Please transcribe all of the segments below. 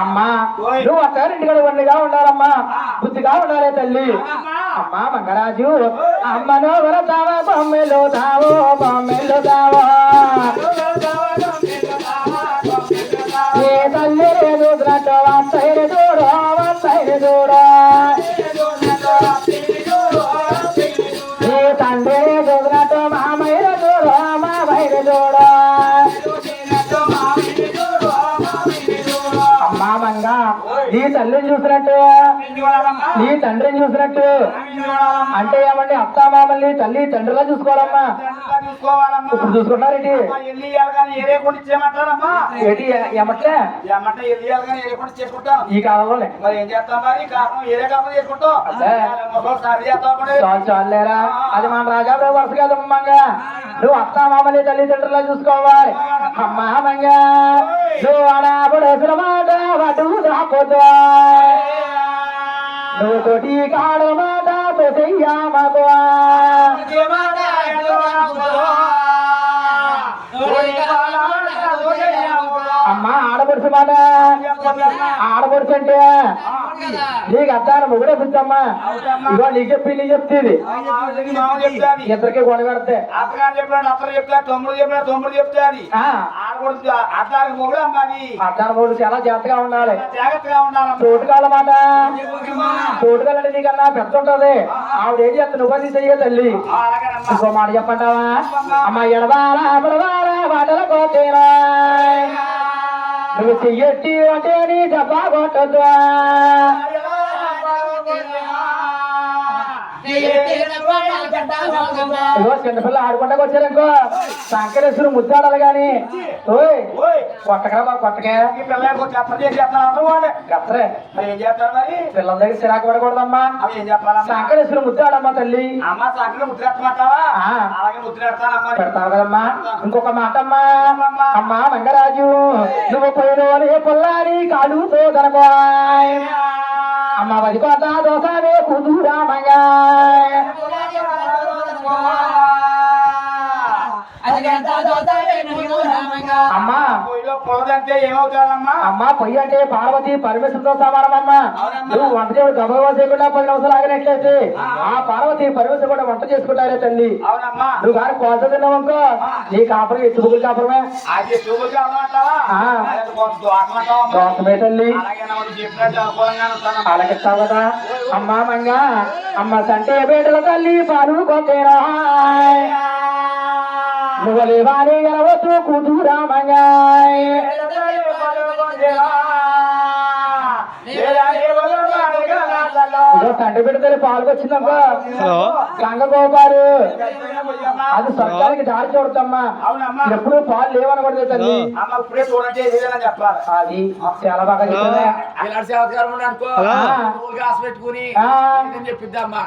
అమ్మ నువ్వు నువ్వు అత్తారింటికి వండిగా ఉండాలమ్మా. బుద్ధిగా ఉండాలి తల్లి. అమ్మా మంగరాజు అమ్మను వరతావా బొమ్మెలు తావో బొమ్మెలు తావో. నీ తండ్రిని చూసినట్టు అంటే ఏమండి అత్త మామల్ని తల్లి తండ్రిలా చూసుకోవాలమ్మా? ఇప్పుడు కొన్ని చేయమంటారమ్మా? ఏంటి ఏమంటే? ఈ మరి. చాలు చాలులేరా? అది మన రాజా వరుస కదమ్మంగ నువ్వు అత్త మామల్ని తల్లిదండ్రులా చూసుకోవాలి. అమ్మా మంగ నువ్వు అడాబుడసిన మాట దాపోతా నువ్వు తోటి కాడు మాట అమ్మా ఆడపడుచు మాట ఆడపడుచు అంటే నీకు అత్తాను మొగుడే పుచ్చమ్మా. ఇగో నీకు చెప్పి నీ చెప్తుంది. ఇద్దరికి గొడవ పెడితే. అత్తగారు చెప్పాడు అత్తలు చెప్తారు తమ్ముడు చెప్పాడు తమ్ముడు చెప్తాది. ఆడకూడదు మొగుడు అమ్మాది అత్తాను మొగుడు చాలా జాగ్రత్తగా ఉండాలి. జాగ్రత్తగా ఉండాలమ్మా. తోటకాల మాట తోటకాలంటే నీకన్నా పెద్ద ఉంటది ఆవిడ ఏం చేస్తా నువ్వు అది చెయ్య తల్లి. ఇంకో మాట చెప్పంటావా? అమ్మ ఎడవాలా పడవాలా బాటల కోతేనా నువ్వు చెయ్యట్టి అంటే నీ డబ్బా కొట్టద్దు ఇగో చిన్నపిల్ల ఆడుకుంటాకు వచ్చారనుకో శంకరేశ్వరు ముద్దాడాలి గాని ఓయ్ ఓయ్ కొట్టకరా బాబు కొట్టకే ఈ పిల్లలకు చెప్ప చేసి చెప్తాను గత్రే మరి ఏం చేస్తారు మరి పిల్లల దగ్గర చిరాకు పడకూడదమ్మా అవి ఏం చెప్పాలమ్మా శంకరేశ్వరు ముద్దాడమ్మా తల్లి అమ్మా సాకులు ముద్రెట్టమంటావా ఆ. అలాగే ముద్రెడతానమ్మా పెడతావు కదమ్మా ఇంకొక మాట అమ్మా అమ్మా మంగరాజు నువ్వు పోయిన కాలు కాలుతో కనుకో అమ్మ వది కోత దోసనే కుదురామయ్యా అమ్మా. పొయ్యిలో పొలదంటే ఏమవుతాదమ్మా? అమ్మా పొయ్యి అంటే పార్వతి పరమేశ్వరంతో సమానమమ్మా. నువ్వు వంట చేయడం గబగబా చేయకుండా పది నిమిషాలు ఆగినట్లయితే ఆ. పార్వతి పరమేశ్వరం కూడా వంట చేసుకుంటారే తల్లి. అవునమ్మా. నువ్వు కానీ కోత తిన్నావనుకో నీ కాపురం కాపురమే. అది చూపులు ఆ. అది దోసమే తల్లి. అలాగిస్తావు కదా. అమ్మా మంగ. అమ్మ సంటే బేటల తల్లి పాలు కొట్టేరా. నువ్వు లేవాని గెలవచ్చు కూతురా తండ్రి బిడ్డ తల్లి పాలుకొచ్చిందమ్మా గంగ గోపాలు అది స్వర్గానికి దారి చూడతమ్మా అవునమ్మా. ఎప్పుడు పాలు లేవనకూడదు తల్లి. అమ్మ ఇప్పుడే చూడండి ఏదైనా చెప్పాలి. అది చాలా బాగా పెట్టుకుని చెప్పిద్దామ్మా.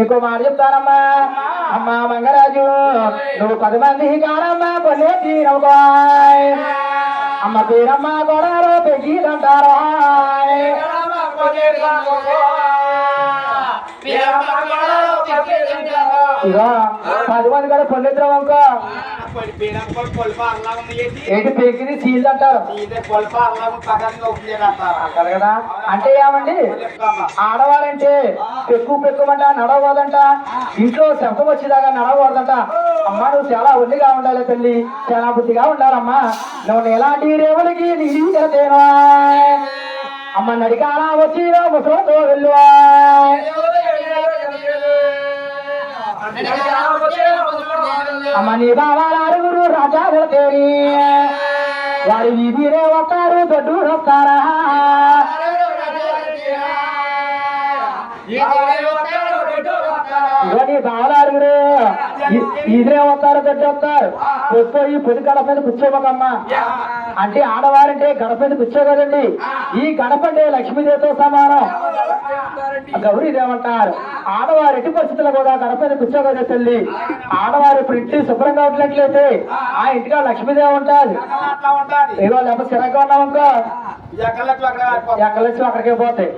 ఇంకో మాట చెప్తానమ్మా. అమ్మా మంగరాజు నువ్వు పది మంది కాడమ్మా పొల్లే తీరవుకోయ్ అమ్మ పేరమ్మ గొడవలో పెగిదంటారా ఇగో పది మంది కూడా పొల్లెత్తరం అనుకో ఏంటి పెరిగింది సీల్ అంటారు? అంటారు కదా? అంటే ఏమండి? ఆడవాళ్ళంటే పెక్కు పెక్కుమంట నడవదంట ఇంట్లో శబ్దం వచ్చేదాకా నడవకూడదంట. అమ్మ నువ్వు చాలా ఒండిగా ఉండాలి తల్లి. చాలా బుద్ధిగా ఉండాలమ్మా. నువ్వు ఎలాంటి రేవులకి నీతేనా అమ్మ నడికాల వచ్చి ముసలతో వెళ్ళు అమ్మ నీ బావాల అరుగురు రాజా వెళతేరి వారి వీధిరే వస్తారు దొడ్డు వస్తారా ఇగో నీ అరుగురు ఈ- ఇదే వస్తారు పెట్టి వస్తారు పోయి పొద్దు కడప మీద కూర్చోబోకమ్మా అంటే ఆడవారంటే గడప మీద కూర్చో కదండి. ఈ గడప అంటే లక్ష్మీదేవితో సమానం. గౌరీదేవి ఏమంటారు ఆడవారు ఎట్టి పరిస్థితుల్లో కూడా గడప మీద కూర్చోగదే తల్లి. ఆడవారు ఇప్పుడు ఇంటి శుభ్రంగా ఉంటున్నట్లయితే ఆ. ఇంటిగా లక్ష్మీదేవి ఉంటుంది అట్లా ఉండాలి. ఇగో ఎక్కడ వచ్చి అక్కడికే పోతాయి.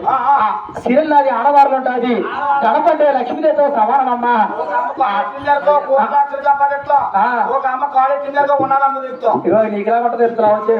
సీరియల్ నాది ఆడవారు ఉంటుంది. అంటే లక్ష్మీదేవితో సమానం అమ్మా ఒక అమ్మ చెప్తాం. ఇగో నీకులా ఉంటుంది రావచ్చు